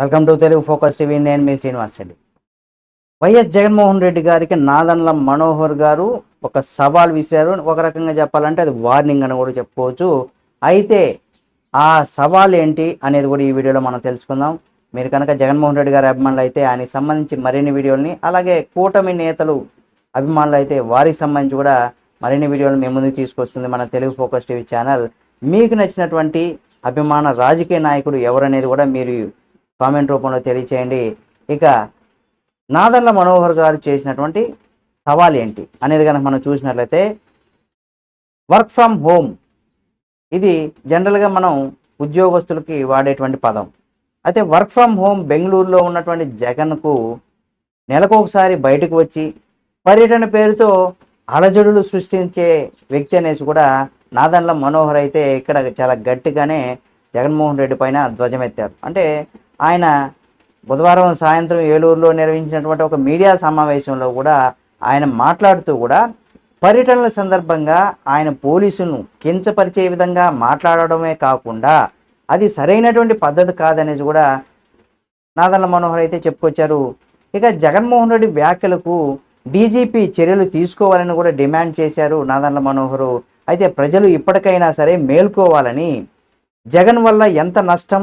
Welcome to Telugu focus TV. నేను మీ Srinivas Reddy. YS Jaganmohan Reddy గారికి నాదన్ల మనోహర్ గారు ఒక సవాల్ విసిరారు. ఒక రకంగా చెప్పాలంటే అది వార్నింగ్ అని కూడా చెప్పుకోవచ్చు. అయితే ఆ సవాల్ ఏంటి అనేది కూడా ఈ వీడియోలో మనం తెలుసుకుందాం. మీరు కనుక జగన్మోహన్ రెడ్డి గారి అభిమానులు అయితే ఆయనకి సంబంధించి మరిన్ని వీడియోలని అలాగే కూటమి నేతలు అభిమానులు అయితే వారికి సంబంధించి కూడా మరిన్ని వీడియోలు మేము ముందుకు తీసుకొస్తుంది మన తెలుగు ఫోకస్ టీవీ ఛానల్. మీకు నచ్చినటువంటి అభిమాన రాజకీయ నాయకుడు ఎవరనేది కూడా మీరు కామెంట్ రూపంలో తెలియచేయండి. ఇక నాదన్ల మనోహర్ గారు చేసినటువంటి సవాల్ ఏంటి? అనేది కనుక మనం చూసినట్లయితే వర్క్ ఫ్రమ్ హోమ్. ఇది జనరల్గా మనం ఉద్యోగస్తులకి వాడేటువంటి పదం. అయితే వర్క్ ఫ్రమ్ హోమ్ బెంగళూరులో ఉన్నటువంటి జగన్కు నెలకు ఒకసారి బయటకు వచ్చి పర్యటన పేరుతో అలజడులు సృష్టించే వ్యక్తి అనేసి కూడా నాదన్ల మనోహర్ అయితే ఇక్కడ చాలా గట్టిగానే జగన్మోహన్ రెడ్డి పైన ధ్వజమెత్తారు. అంటే ఆయన బుధవారం సాయంత్రం ఏలూరులో నిర్వహించినటువంటి ఒక మీడియా సమావేశంలో కూడా ఆయన మాట్లాడుతూ కూడా పర్యటనల సందర్భంగా ఆయన పోలీసులను కించపరిచే విధంగా మాట్లాడడమే కాకుండా అది సరైనటువంటి పద్ధతి కాదనేసి కూడా నాదన్ల మనోహర్ అయితే చెప్పుకొచ్చారు. ఇక జగన్మోహన్ రెడ్డి వ్యాఖ్యలకు డీజీపీ చర్యలు తీసుకోవాలని కూడా డిమాండ్ చేశారు నాదన్ల మనోహరు. అయితే ప్రజలు ఇప్పటికైనా సరే మేల్కోవాలని జగన్ వల్ల ఎంత నష్టం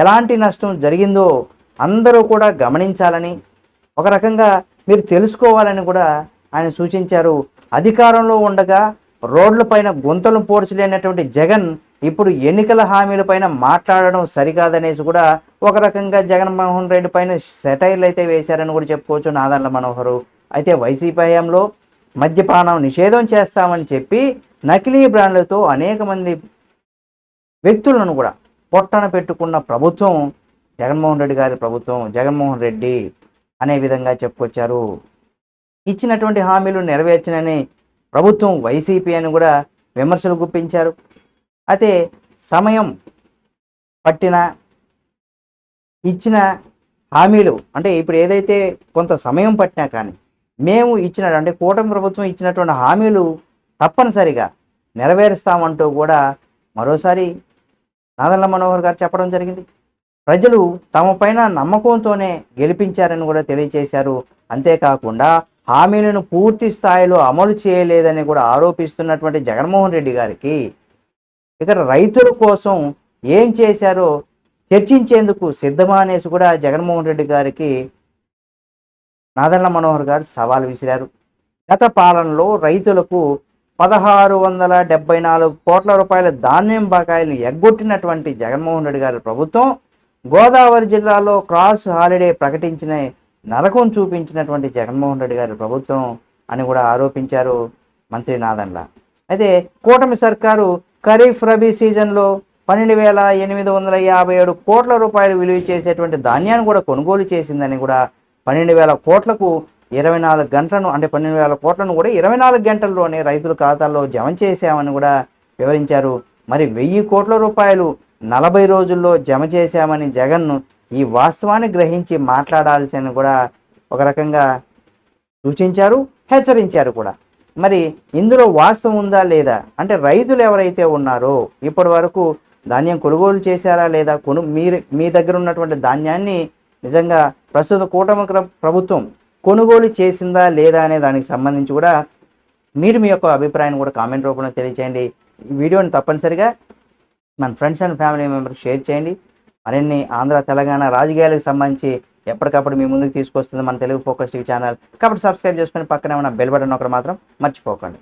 ఎలాంటి నష్టం జరిగిందో అందరూ కూడా గమనించాలని ఒక రకంగా మీరు తెలుసుకోవాలని కూడా ఆయన సూచించారు. అధికారంలో ఉండగా రోడ్లపైన గుంతలు పోడ్చలేనటువంటి జగన్ ఇప్పుడు ఎన్నికల హామీలపైన మాట్లాడడం సరికాదనేసి కూడా ఒక రకంగా జగన్మోహన్ రెడ్డి పైన సెటైర్లు అయితే వేశారని కూడా చెప్పుకోవచ్చు నాదన్ల మనోహరు. అయితే వైసీపీ హయాంలో మద్యపానం నిషేధం చేస్తామని చెప్పి నకిలీ బ్రాండ్లతో అనేక మంది వ్యక్తులను కూడా పొట్టన పెట్టుకున్న ప్రభుత్వం జగన్మోహన్ రెడ్డి గారి ప్రభుత్వం జగన్మోహన్ రెడ్డి అనే విధంగా చెప్పుకొచ్చారు. ఇచ్చినటువంటి హామీలు నెరవేర్చనని ప్రభుత్వం వైసీపీ అని కూడా విమర్శలు గుప్పించారు. అయితే సమయం పట్టిన ఇచ్చిన హామీలు అంటే ఇప్పుడు ఏదైతే కొంత సమయం పట్టినా కానీ మేము ఇచ్చిన అంటే కూటమి ప్రభుత్వం ఇచ్చినటువంటి హామీలు తప్పనిసరిగా నెరవేరుస్తామంటూ కూడా మరోసారి నాదల్ల మనోహర్ గారు చెప్పడం జరిగింది. ప్రజలు తమ పైన నమ్మకంతోనే గెలిపించారని కూడా తెలియజేశారు అంతేకాకుండా హామీలను పూర్తి స్థాయిలో అమలు చేయలేదని కూడా ఆరోపిస్తున్నటువంటి జగన్మోహన్ రెడ్డి గారికి ఇక్కడ రైతుల కోసం ఏం చేశారో చర్చించేందుకు సిద్ధమా అనేసి కూడా జగన్మోహన్ రెడ్డి గారికి నాదల్ల మనోహర్ గారు సవాల్ విసిరారు. గత పాలనలో రైతులకు పదహారు వందల డెబ్బై నాలుగు కోట్ల రూపాయల ధాన్యం బకాయిలు ఎగ్గొట్టినటువంటి జగన్మోహన్ రెడ్డి గారి ప్రభుత్వం గోదావరి జిల్లాలో క్రాస్ హాలిడే ప్రకటించిన నరకం చూపించినటువంటి జగన్మోహన్ రెడ్డి గారి ప్రభుత్వం అని కూడా ఆరోపించారు మంత్రి నాదన్ల అయితే కూటమి సర్కారు ఖరీఫ్ రబీ సీజన్లో పన్నెండు వేల ఎనిమిది వందల యాభై ఏడు కోట్ల రూపాయలు విలువ చేసేటువంటి ధాన్యాన్ని కూడా కొనుగోలు చేసిందని కూడా పన్నెండు వేల కోట్లకు ఇరవై నాలుగు గంటలను అంటే పన్నెండు వేల కోట్లను కూడా ఇరవై నాలుగు గంటల్లోనే రైతుల ఖాతాల్లో జమ చేశామని కూడా వివరించారు. మరి వెయ్యి కోట్ల రూపాయలు నలభై రోజుల్లో జమ చేశామని జగన్ను ఈ వాస్తవాన్ని గ్రహించి మాట్లాడాల్సిన కూడా ఒక రకంగా సూచించారు హెచ్చరించారు కూడా. మరి ఇందులో వాస్తవం ఉందా లేదా? అంటే రైతులు ఎవరైతే ఉన్నారో ఇప్పటి వరకు ధాన్యం కొనుగోలు చేశారా లేదా? కొను మీరు మీ దగ్గర ఉన్నటువంటి ధాన్యాన్ని నిజంగా ప్రస్తుత కూటమి ప్రభుత్వం కొనుగోలు చేసిందా లేదా అనే దానికి సంబంధించి కూడా మీరు మీ యొక్క అభిప్రాయాన్ని కూడా కామెంట్ రూపంలో తెలియచేయండి. ఈ వీడియోని తప్పనిసరిగా మన friends and family members share చేయండి. మరిన్ని ఆంధ్ర తెలంగాణ రాజకీయాలకు సంబంధించి ఎప్పటికప్పుడు మీ ముందుకు తీసుకొస్తుంది మన తెలుగు ఫోకస్ టీవీ ఛానల్. కాబట్టి సబ్స్క్రైబ్ చేసుకొని పక్కనే ఉన్న బెల్ బటన్ ఒకటి మాత్రం మర్చిపోకండి.